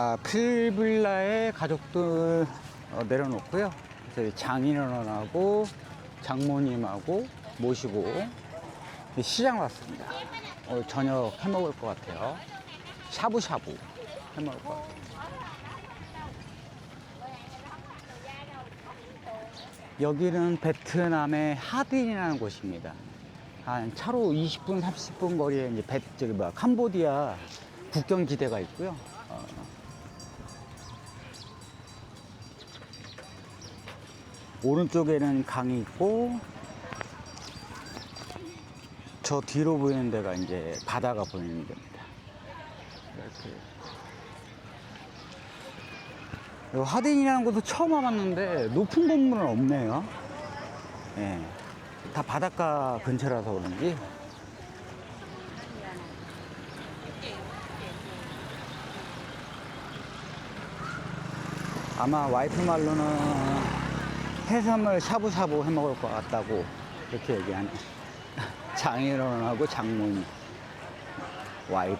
아, 필빌라에 가족들 어, 내려놓고요. 장인어른하고 장모님하고 모시고 시장 왔습니다. 어, 저녁 해 먹을 것 같아요. 샤브샤브 해 먹을 것 같아요. 여기는 베트남의 하딘이라는 곳입니다. 한 차로 20분, 30분 거리에 이제 베, 저기 뭐야, 캄보디아 국경 지대가 있고요. 오른쪽에는 강이 있고 저 뒤로 보이는 데가 이제 바다가 보이는 데입니다. 이렇게. 요 하딘이라는 곳도 처음 와봤는데 높은 건물은 없네요. 예. 다 바닷가 근처라서 그런지. 아마 와이프 말로는 해삼을 샤브샤브 해 먹을 것 같다고 그렇게 얘기하네. 장인어른하고 장모님, 와이프.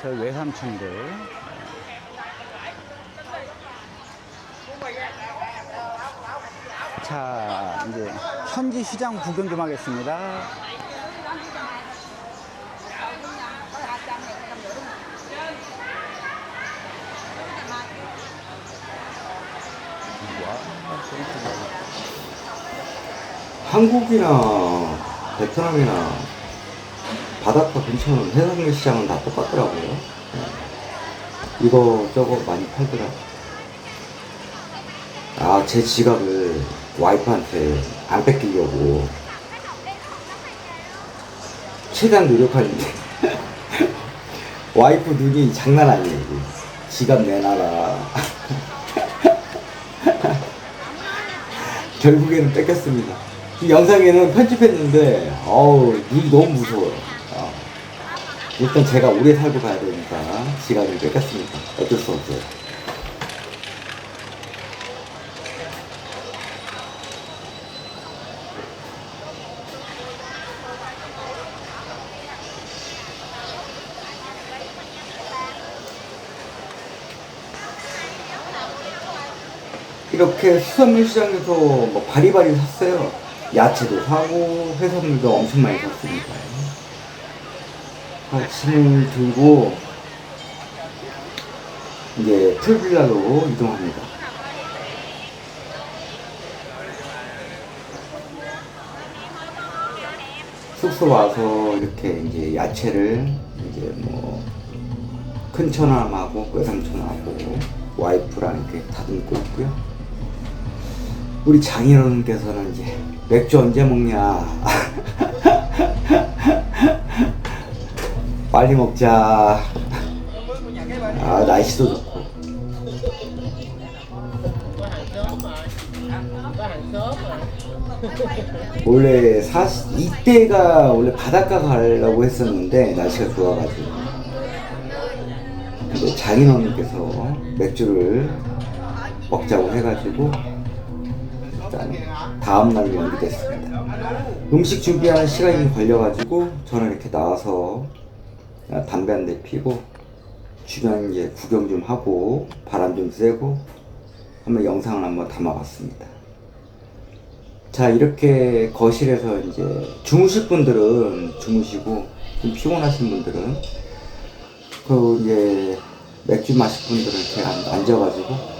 저희 외삼촌들. 자, 이제 현지 시장 구경 좀 하겠습니다. 한국이나 베트남이나 바닷가 근처는 해산물 시장은 다 똑같더라고요. 네. 이거 저거 많이 팔더라. 아, 제 지갑을 와이프한테 안 뺏기려고 최대한 노력하는데 와이프 눈이 장난 아니에요. 지갑 내놔라. 결국에는 뺏겼습니다. 이 영상에는 편집했는데, 어우, 눈이 너무 무서워요. 어. 일단 제가 오래 살고 가야 되니까 시간을 뺏겼습니다. 어쩔 수 없어요. 이렇게 수산물 시장에서 뭐 바리바리 샀어요. 야채도 사고 해산물도 엄청 많이 샀습니다. 아, 짐을 들고 이제 풀빌라로 이동합니다. 숙소 와서 이렇게 이제 야채를 이제 뭐 큰처남하고 외삼촌하고 와이프랑 이렇게 다듬고 있고요. 우리 장인어른께서는 이제 맥주 언제 먹냐. 빨리 먹자. 아, 날씨도 좋고. 원래 사실 이때가 원래 바닷가 가려고 했었는데 날씨가 좋아가지고 장인어른께서 맥주를 먹자고 해가지고 일단 다음 날로 연기됐습니다. 음식 준비하는 시간이 걸려가지고 저는 이렇게 나와서 담배 한 대 피고 주변 이제 구경 좀 하고 바람 좀 쐬고 한번 영상을 한번 담아봤습니다. 자 이렇게 거실에서 이제 주무실 분들은 주무시고 좀 피곤하신 분들은 그 이제 맥주 마실 분들은 이렇게 앉- 앉아가지고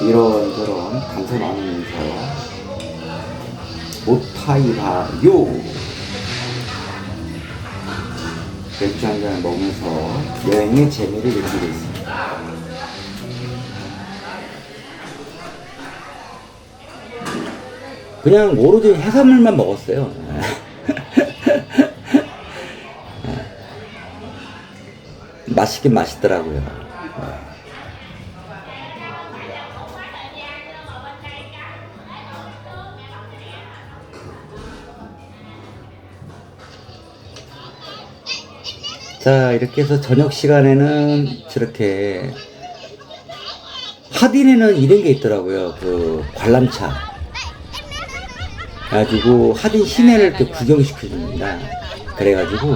이런저런 감사 나누면서 오타이바요 맥주 한 잔을 먹으면서 여행의 재미를 느끼고 있습니다. 그냥 오로지 해산물만 먹었어요. 맛있긴 맛있더라고요. 자, 이렇게 해서 저녁 시간에는 저렇게 하딘에는 이런 게 있더라고요. 그 관람차. 가지고 하딘 시내를 이렇게 구경시켜 줍니다. 그래가지고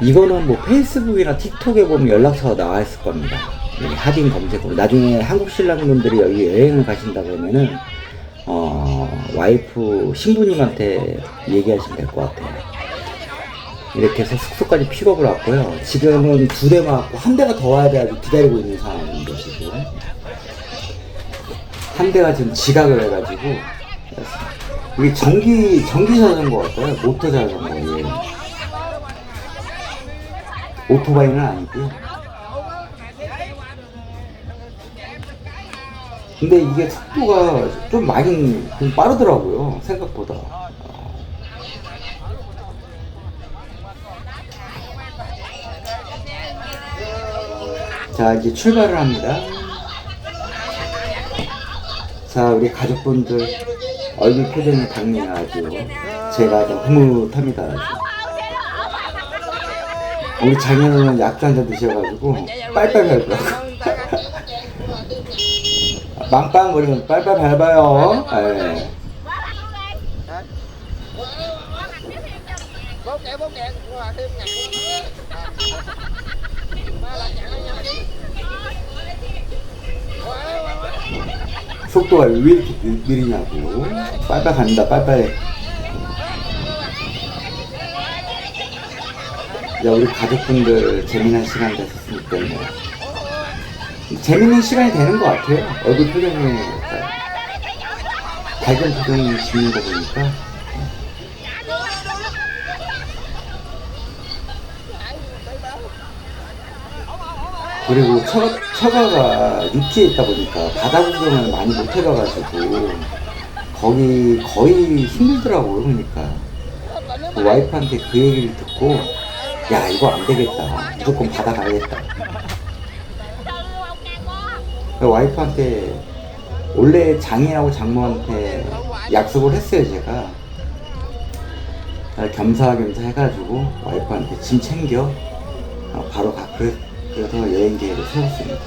이거는 뭐 페이스북이나 틱톡에 보면 연락처가 나와 있을 겁니다. 이 하딘 검색으로 나중에 한국 신랑분들이 여기 여행을 가신다 그러면은 어 와이프 신부님한테 얘기하시면 될 것 같아요. 이렇게 해서 숙소까지 픽업을 왔고요. 지금은 두대 맞고 한 대가 더 와야 돼가지고 기다리고 있는 상황입니다 지금. 한 대가 지금 지각을 해가지고 이게 전기 전기 자전거 같아요. 모터 자전거예요. 오토바이는 아니고요. 근데 이게 속도가 좀 많이 좀 빠르더라고요. 생각보다. 자, 이제 출발을 합니다. 자, 우리 가족분들 얼굴 표정이 아주 제가 아주 흐뭇합니다. 우리 장인어른 약주 한잔 드셔가지고 빨빨 밟으라고. 빵빵거리면 빨빨 밟아요. 예. 속도가 왜 이렇게 느- 느리냐고. 빨빨 간다, 빨빨. 야, 우리 가족분들 재미난 시간 됐었으니까. 뭐. 재밌는 시간이 되는 것 같아요. 얼굴 표정이 밝은 표정이 짓는 거 보니까. 그리고 처, 처가가 육지에 있다 보니까 바다 구경을 많이 못 해봐가지고 거기 거의 힘들더라고요 그러니까. 그 와이프한테 그 얘기를 듣고 야 이거 안 되겠다. 무조건 바다 가야겠다. 그 와이프한테 원래 장인하고 장모한테 약속을 했어요 제가. 잘 겸사겸사 해가지고 와이프한테 짐 챙겨 어, 바로 가 그래, 그래서 여행 계획을 세웠습니다.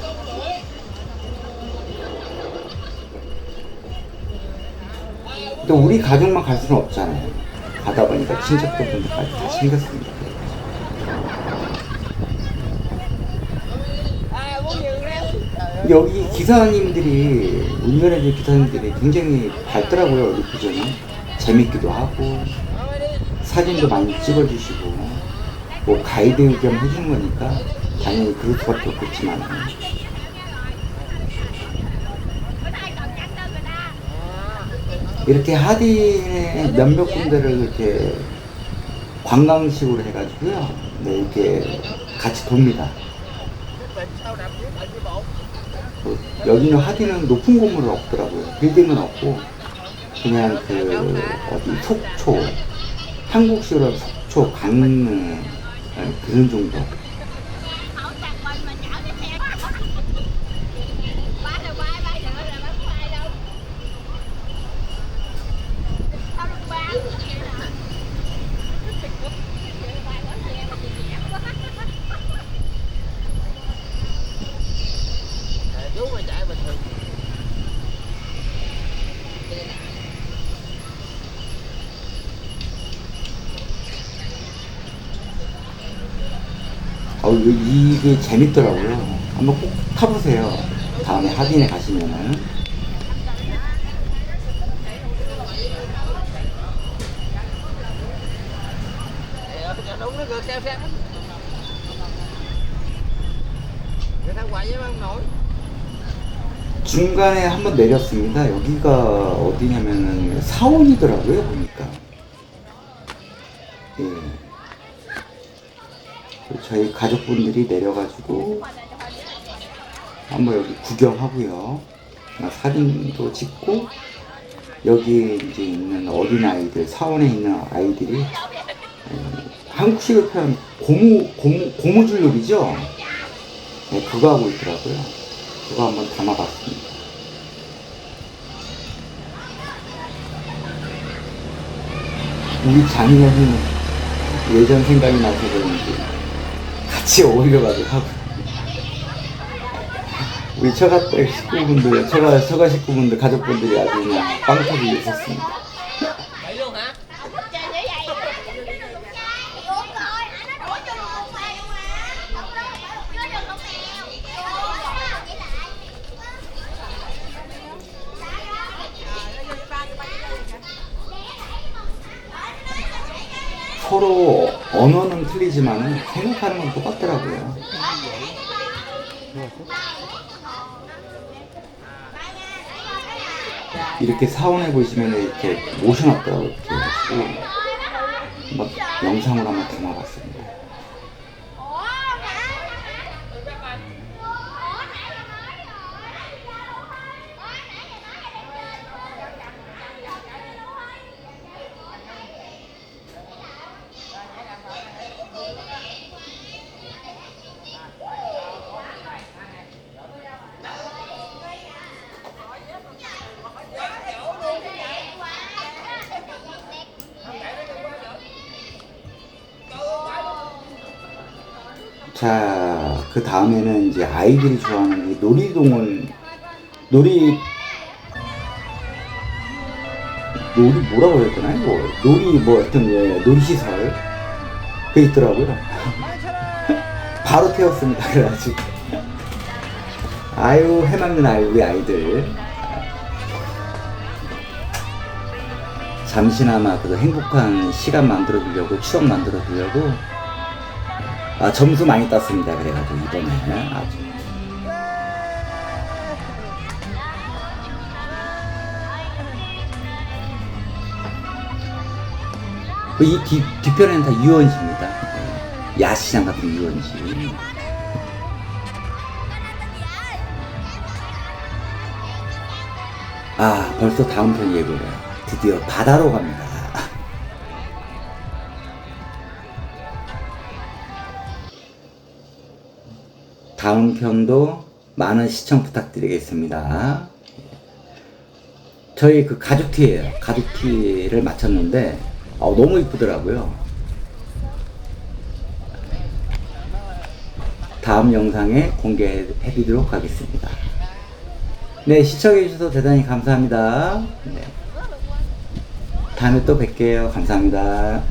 또 우리 가족만 갈 수는 없잖아요. 가다 보니까 친척들 분들까지 다 lắm 여기 기사님들이 운전해준 기사님들이 굉장히 밝더라고요 얼굴 표정이. 재밌기도 하고 사진도 많이 찍어주시고 뭐 가이드 겸 해주는 거니까 당연히 그럴 수밖에 없겠지만 이렇게 하딘의 몇몇 군데를 이렇게 관광식으로 해가지고요 네 이렇게 같이 돕니다 뭐 여기는 하기는 높은 건물은 없더라고요. 빌딩은 없고 그냥 그 어디 속초 한국식으로 속초 강릉 예, 그런 정도. 이- 이게 재밌더라고요. 한번 꼭 타보세요. 다음에 하딘에 가시면은. 중간에 한번 내렸습니다. 여기가 어디냐면은 사원이더라고요, 보니까. 예. 저희 가족분들이 내려가지고 한번 여기 구경하고요. 아, 사진도 찍고 여기 이제 있는 어린 아이들, 사원에 있는 아이들이 예, 한국식으로 표현 고무 고무 고무줄 놀이죠. 네, 그거 하고 있더라고요. 그거 한번 담아봤습니다. 우리 장인어른 예전 생각이 나서 그런지 같이 어울려가지고 하고 우리 처가 식구분들 처가 처가 식구분들 가족분들이 아주 그냥 빵 터지게 있었습니다. 서로 언어는 틀리지만 생각하는 건 똑같더라고요. 이렇게 사원해 보시면 이렇게 모셔놨더라고요. 이렇게 해가지고 막 영상으로 한번 담아봤습니 자, 그 다음에는 이제 아이들이 좋아하는 이 놀이동원, 놀이, 놀이 뭐라고 해야 되나? 이거 놀이 뭐 어떤 예, 놀이시설 그 있더라고요. 바로 태웠습니다. 그래가지고. 아유, 해맑는 아이, 우리 아이들. 잠시나마 그 행복한 시간 만들어 주려고, 추억 만들어 주려고 아, 점수 많이 땄습니다. 그래가지고 이번에 아주 그이 뒤, 뒤편에는 다 유원지입니다. 예, 야시장 같은 유원지. 아, 벌써 다음 편 예고를. 드디어 바다로 갑니다. 다음 편도 많은 시청 부탁드리겠습니다. 저희 그 가죽티예요. 가죽티를 맞췄는데 어, 너무 이쁘더라고요. 다음 영상에 공개해드리도록 하겠습니다. 네, 시청해주셔서 대단히 감사합니다. 네. 다음에 또 뵐게요. 감사합니다.